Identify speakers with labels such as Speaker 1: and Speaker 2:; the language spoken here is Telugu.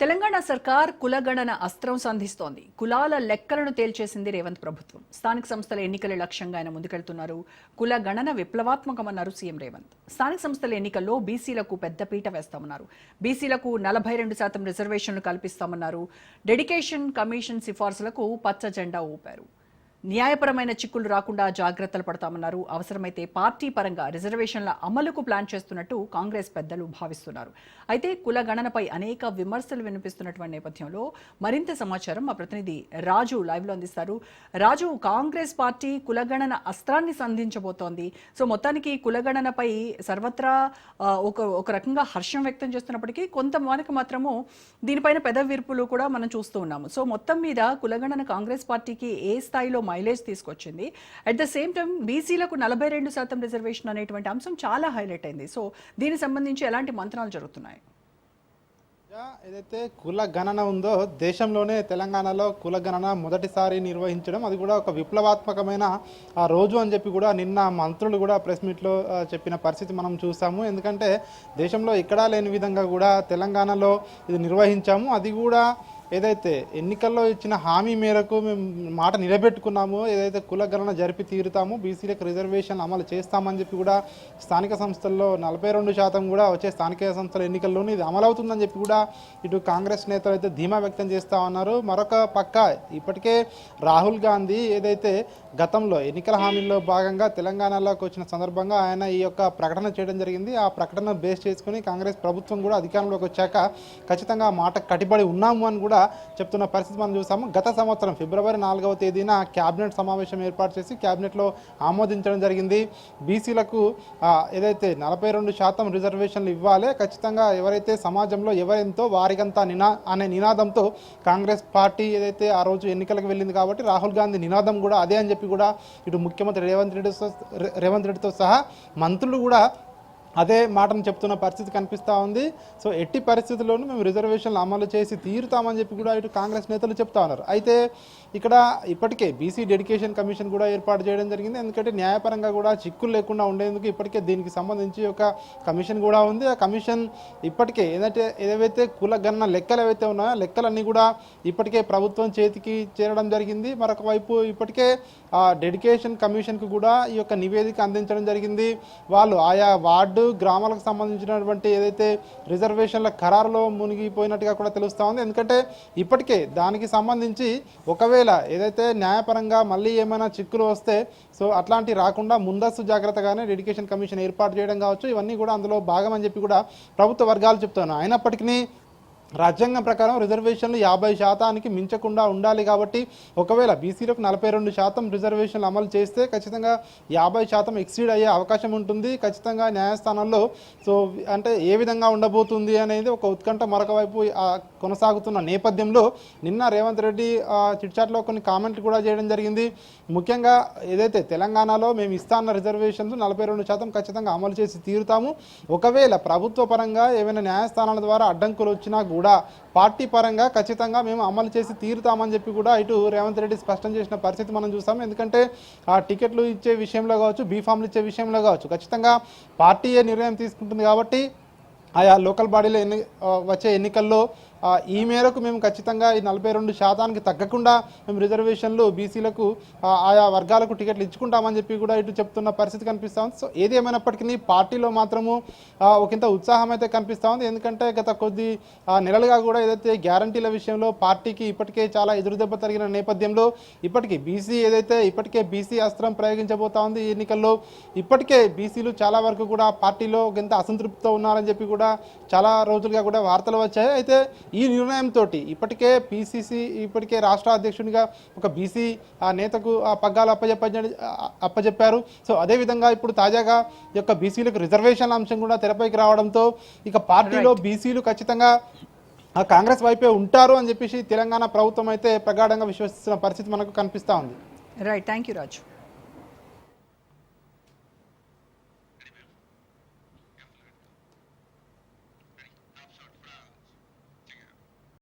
Speaker 1: తెలంగాణ సర్కార్ కులగణన అస్త్రం సంధిస్తోంది. కులాల లెక్కలను తేల్చేసింది రేవంత్ ప్రభుత్వం. స్థానిక సంస్థల ఎన్నికల లక్ష్యంగా ఆయన ముందుకెళ్తున్నారు. కులగణన విప్లవాత్మకమన్నారు సీఎం రేవంత్. స్థానిక సంస్థల ఎన్నికల్లో బీసీలకు పెద్దపీట వేస్తామన్నారు. బీసీలకు నలభై రెండు శాతం రిజర్వేషన్లు కల్పిస్తామన్నారు. డెడికేషన్ కమిషన్ సిఫార్సులకు పచ్చ జెండా ఊపారు. న్యాయపరమైన చిక్కులు రాకుండా జాగ్రత్తలు పడతామన్నారు. అవసరమైతే పార్టీ పరంగా రిజర్వేషన్ల అమలుకు ప్లాన్ చేస్తున్నట్టు కాంగ్రెస్ పెద్దలు భావిస్తున్నారు. అయితే కుల గణనపై అనేక విమర్శలు వినిపిస్తున్నటువంటి నేపథ్యంలో మరింత సమాచారం మా ప్రతినిధి రాజు లైవ్లో అందిస్తారు. రాజు కాంగ్రెస్ పార్టీ కులగణన అస్త్రాన్ని సంధించబోతోంది. సో మొత్తానికి కులగణనపై సర్వత్రా ఒక ఒక రకంగా హర్షం వ్యక్తం చేస్తున్నప్పటికీ కొంతమందికి మాత్రము దీనిపైన పెద విరుపులు కూడా మనం చూస్తూ ఉన్నాము. సో మొత్తం మీద కులగణన కాంగ్రెస్ పార్టీకి ఏ స్థాయిలో మైలేజ్ తీసుకొచ్చింది. అట్ ద సేమ్ టైం బీసీలకు నలభై రెండు శాతం రిజర్వేషన్ అనేటువంటి అంశం చాలా హైలైట్ అయింది. సో దీనికి సంబంధించి ఎలాంటి మంత్రాలు జరుగుతున్నాయి?
Speaker 2: ఏదైతే కుల గణన ఉందో దేశంలోనే తెలంగాణలో కుల గణన మొదటిసారి నిర్వహించడం అది కూడా ఒక విప్లవాత్మకమైన ఆ రోజు అని చెప్పి కూడా నిన్న మంత్రులు కూడా ప్రెస్ మీట్లో చెప్పిన పరిస్థితి మనం చూసాము. ఎందుకంటే దేశంలో ఎక్కడా లేని విధంగా కూడా తెలంగాణలో ఇది నిర్వహించాము. అది కూడా ఏదైతే ఎన్నికల్లో ఇచ్చిన హామీ మేరకు మేము మాట నిలబెట్టుకున్నామో ఏదైతే కులగణన జరిపి తీరుతాము బీసీలకు రిజర్వేషన్ అమలు చేస్తామని చెప్పి కూడా స్థానిక సంస్థల్లో నలభై రెండు శాతం కూడా వచ్చే స్థానిక సంస్థల ఎన్నికల్లోనే ఇది అమలవుతుందని చెప్పి కూడా ఇటు కాంగ్రెస్ నేతలు అయితే ధీమా వ్యక్తం చేస్తా ఉన్నారు. మరొక పక్క ఇప్పటికే రాహుల్ గాంధీ ఏదైతే గతంలో ఎన్నికల హామీల్లో భాగంగా తెలంగాణలోకి వచ్చిన సందర్భంగా ఆయన ఈ యొక్క ప్రకటన చేయడం జరిగింది. ఆ ప్రకటన బేస్ చేసుకుని కాంగ్రెస్ ప్రభుత్వం కూడా అధికారంలోకి వచ్చాక ఖచ్చితంగా మాట కట్టిబడి ఉన్నాము అని కూడా చెప్తున్న పరిస్థితి మనం చూసాము. గత సంవత్సరం ఫిబ్రవరి నాలుగవ తేదీన క్యాబినెట్ సమావేశం ఏర్పాటు చేసి క్యాబినెట్లో ఆమోదించడం జరిగింది. బీసీలకు ఏదైతే నలభై రెండు శాతం రిజర్వేషన్లు ఇవ్వాలి ఖచ్చితంగా ఎవరైతే సమాజంలో ఎవరెంతో వారికంతా నినా అనే నినాదంతో కాంగ్రెస్ పార్టీ ఏదైతే ఆ రోజు ఎన్నికలకు వెళ్ళింది కాబట్టి రాహుల్ గాంధీ నినాదం కూడా అదే అని చెప్పి కూడా ఇటు ముఖ్యమంత్రి రేవంత్ రెడ్డితో రేవంత్ రెడ్డితో సహా మంత్రులు కూడా అదే మాటను చెప్తున్న పరిస్థితి కనిపిస్తూ ఉంది. సో ఎట్టి పరిస్థితుల్లోనూ మేము రిజర్వేషన్లు అమలు చేసి తీరుతామని చెప్పి కూడా ఇటు కాంగ్రెస్ నేతలు చెప్తా ఉన్నారు. అయితే ఇక్కడ ఇప్పటికే బీసీ డెడికేషన్ కమిషన్ కూడా ఏర్పాటు చేయడం జరిగింది. ఎందుకంటే న్యాయపరంగా కూడా చిక్కులు లేకుండా ఉండేందుకు ఇప్పటికే దీనికి సంబంధించి ఒక కమిషన్ కూడా ఉంది. ఆ కమిషన్ ఇప్పటికే ఏదైతే ఏదైతే కులగణన లెక్కలు ఏవైతే ఉన్నాయో ఆ లెక్కలన్నీ కూడా ఇప్పటికే ప్రభుత్వం చేతికి చేరడం జరిగింది. మరొక వైపు ఇప్పటికే ఆ డెడికేషన్ కమిషన్కు కూడా ఈ యొక్క నివేదిక అందించడం జరిగింది. వాళ్ళు ఆయా వార్డు గ్రామాలకు సంబంధించినటువంటి ఏదైతే రిజర్వేషన్ల ఖరారులో మునిగిపోయినట్టుగా కూడా తెలుస్తూ ఉంది. ఎందుకంటే ఇప్పటికే దానికి సంబంధించి ఒకవేళ ఏదైతే న్యాయపరంగా మళ్ళీ ఏమైనా చిక్కులు వస్తే సో అట్లాంటి రాకుండా ముందస్తు జాగ్రత్తగానే డెడికేషన్ కమిషన్ ఏర్పాటు చేయడం కావచ్చు. ఇవన్నీ కూడా అందులో భాగం అని చెప్పి కూడా ప్రభుత్వ వర్గాలు చెప్తున్నాయి అయినప్పటికీ రాజ్యాంగం ప్రకారం రిజర్వేషన్లు యాభై శాతానికి మించకుండా ఉండాలి కాబట్టి ఒకవేళ బీసీలకు నలభై రెండు శాతం రిజర్వేషన్లు అమలు చేస్తే ఖచ్చితంగా యాభై శాతం ఎక్సీడ్ అయ్యే అవకాశం ఉంటుంది. ఖచ్చితంగా న్యాయస్థానంలో సో అంటే ఏ విధంగా ఉండబోతుంది అనేది ఒక ఉత్కంఠ మరొక వైపు కొనసాగుతున్న నేపథ్యంలో నిన్న రేవంత్ రెడ్డి చిట్చాట్లో కొన్ని కామెంట్లు కూడా చేయడం జరిగింది. ముఖ్యంగా ఏదైతే తెలంగాణలో మేము ఇస్తాన్న రిజర్వేషన్లు నలభై రెండు శాతం ఖచ్చితంగా అమలు చేసి తీరుతాము. ఒకవేళ ప్రభుత్వ పరంగా ఏమైనా న్యాయస్థానాల ద్వారా అడ్డంకులు వచ్చినా కూడా పార్టీ పరంగా ఖచ్చితంగా మేము అమలు చేసి తీరుతామని చెప్పి కూడా ఇటు రేవంత్ రెడ్డి స్పష్టం చేసిన పరిస్థితి మనం చూస్తాం. ఎందుకంటే ఆ టికెట్లు ఇచ్చే విషయంలో కావచ్చు బీఫామ్లు ఇచ్చే విషయంలో కావచ్చు ఖచ్చితంగా పార్టీయే నిర్ణయం తీసుకుంటుంది కాబట్టి ఆయా లోకల్ బాడీలో ఎన్ని వచ్చే ఎన్నికల్లో ఈ మేరకు మేము ఖచ్చితంగా ఈ నలభై రెండు శాతానికి తగ్గకుండా మేము రిజర్వేషన్లు బీసీలకు ఆయా వర్గాలకు టికెట్లు ఇచ్చుకుంటామని చెప్పి కూడా ఇటు చెప్తున్న పరిస్థితి కనిపిస్తూ ఉంది. సో ఏది ఏమైనప్పటికీ పార్టీలో మాత్రము ఒకంత ఉత్సాహం అయితే కనిపిస్తూ ఉంది. ఎందుకంటే గత కొద్ది నెలలుగా కూడా ఏదైతే గ్యారంటీల విషయంలో పార్టీకి ఇప్పటికే చాలా ఎదురుదెబ్బ తగిన నేపథ్యంలో ఇప్పటికీ బీసీ ఏదైతే ఇప్పటికే బీసీ అస్త్రం ప్రయోగించబోతా ఉంది ఈ ఎన్నికల్లో ఇప్పటికే బీసీలు చాలా వరకు కూడా పార్టీలో ఎంత అసంతృప్తితో ఉన్నారని చెప్పి కూడా చాలా రోజులుగా కూడా వార్తలు వచ్చాయి. అయితే ఈ నిర్ణయంతో ఇప్పటికే పీసీసీ ఇప్పటికే రాష్ట్ర అధ్యక్షునిగా ఒక బీసీ ఆ నేతకు ఆ పగ్గాలు అప్పచెప్ప అప్పచెప్పారు సో అదేవిధంగా ఇప్పుడు తాజాగా ఈ యొక్క బీసీలకు రిజర్వేషన్ అంశం కూడా తెరపైకి రావడంతో ఇక పార్టీలో బీసీలు ఖచ్చితంగా ఆ కాంగ్రెస్ వైపే ఉంటారు అని చెప్పేసి తెలంగాణ ప్రభుత్వం అయితే ప్రగాఢంగా విశ్వసిస్తున్న పరిస్థితి మనకు కనిపిస్తూ ఉంది.
Speaker 1: Right thank you Raju